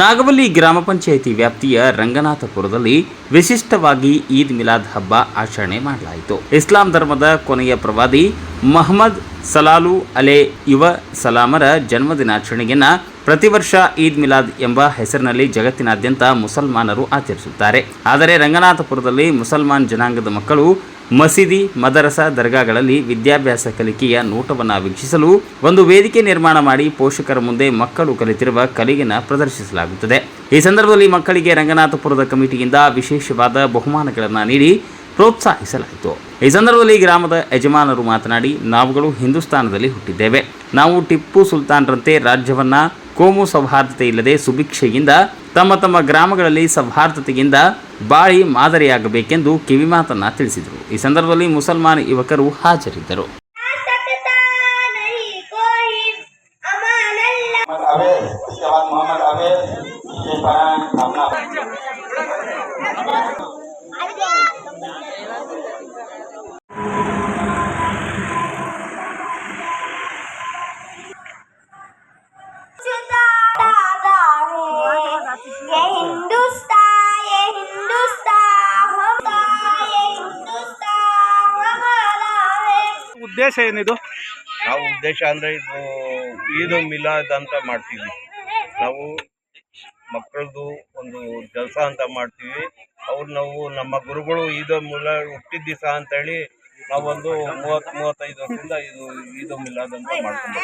ನಾಗವಲ್ಲಿ ಗ್ರಾಮ ಪಂಚಾಯಿತಿ ವ್ಯಾಪ್ತಿಯ ರಂಗನಾಥಪುರದಲ್ಲಿ ವಿಶಿಷ್ಟವಾಗಿ ಈದ್ ಮಿಲಾದ್ ಹಬ್ಬ ಆಚರಣೆ ಮಾಡಲಾಯಿತು. ಇಸ್ಲಾಂ ಧರ್ಮದ ಕೊನೆಯ ಪ್ರವಾದಿ ಮಹಮ್ಮದ್ ಸಲಾಲು ಅಲೆ ಯುವ ಸಲಾಮರ ಜನ್ಮದಿನಾಚರಣೆಯನ್ನ ಪ್ರತಿ ವರ್ಷ ಈದ್ ಮಿಲಾದ್ ಎಂಬ ಹೆಸರಿನಲ್ಲಿ ಜಗತ್ತಿನಾದ್ಯಂತ ಮುಸಲ್ಮಾನರು ಆಚರಿಸುತ್ತಾರೆ. ಆದರೆ ರಂಗನಾಥಪುರದಲ್ಲಿ ಮುಸಲ್ಮಾನ್ ಜನಾಂಗದ ಮಕ್ಕಳು ಮಸೀದಿ, ಮದರಸ ದರ್ಗಾಗಳಲ್ಲಿ ವಿದ್ಯಾಭ್ಯಾಸ ಕಲಿಕೆಯ ನೋಟವನ್ನು ವೀಕ್ಷಿಸಲು ಒಂದು ವೇದಿಕೆ ನಿರ್ಮಾಣ ಮಾಡಿ ಪೋಷಕರ ಮುಂದೆ ಮಕ್ಕಳು ಕಲಿತಿರುವ ಕಲಿಗೆನ ಪ್ರದರ್ಶಿಸಲಾಗುತ್ತದೆ. ಈ ಸಂದರ್ಭದಲ್ಲಿ ಮಕ್ಕಳಿಗೆ ರಂಗನಾಥಪುರದ ಕಮಿಟಿಯಿಂದ ವಿಶೇಷವಾದ ಬಹುಮಾನಗಳನ್ನು ನೀಡಿ ಪ್ರೋತ್ಸಾಹಿಸಲಾಯಿತು. ಈ ಸಂದರ್ಭದಲ್ಲಿ ಗ್ರಾಮದ ಯಜಮಾನರು ಮಾತನಾಡಿ, ನಾವುಗಳು ಹಿಂದೂಸ್ತಾನದಲ್ಲಿ ಹುಟ್ಟಿದ್ದೇವೆ. ನಾವು ಟಿಪ್ಪು ಸುಲ್ತಾನ್ರಂತೆ ರಾಜ್ಯವನ್ನ ಕೋಮು ಸೌಹಾರ್ದತೆ ಇಲ್ಲದೆ ಸುಭಿಕ್ಷೆಯಿಂದ ತಮ್ಮ ತಮ್ಮ ಗ್ರಾಮಗಳಲ್ಲಿ ಸೌಹಾರ್ದತೆಯಿಂದ ಬಾಳಿ ಮಾದರಿಯಾಗಬೇಕೆಂದು ಕಿವಿಮಾತನ್ನ ತಿಳಿಸಿದರು. ಈ ಸಂದರ್ಭದಲ್ಲಿ ಮುಸಲ್ಮಾನ್ ಯುವಕರು ಹಾಜರಿದ್ದರು. ಉದ್ದೇಶ ಏನಿದು? ನಾವು ಉದ್ದೇಶ ಅಂದ್ರೆ ಇದು ಈದ್ ಮಿಲಾದ್ ಅಂತ ಮಾಡ್ತೀವಿ. ನಾವು ಮಕ್ಕಳದ್ದು ಒಂದು ಕೆಲಸ ಅಂತ ಮಾಡ್ತೀವಿ. ಅವ್ರು ನಾವು ನಮ್ಮ ಗುರುಗಳು ಈದ್ ಮಿಲ ಹುಟ್ಟಿದ ದಿವಸ ಅಂತೇಳಿ ನಾವೊಂದು ಮೂವತ್ತು ಮೂವತ್ತೈದು ವರ್ಷದಿಂದ ಇದು ಈದ್ ಮಿಲಾದ್ ಅಂತ ಮಾಡ್ಕೊಂಡು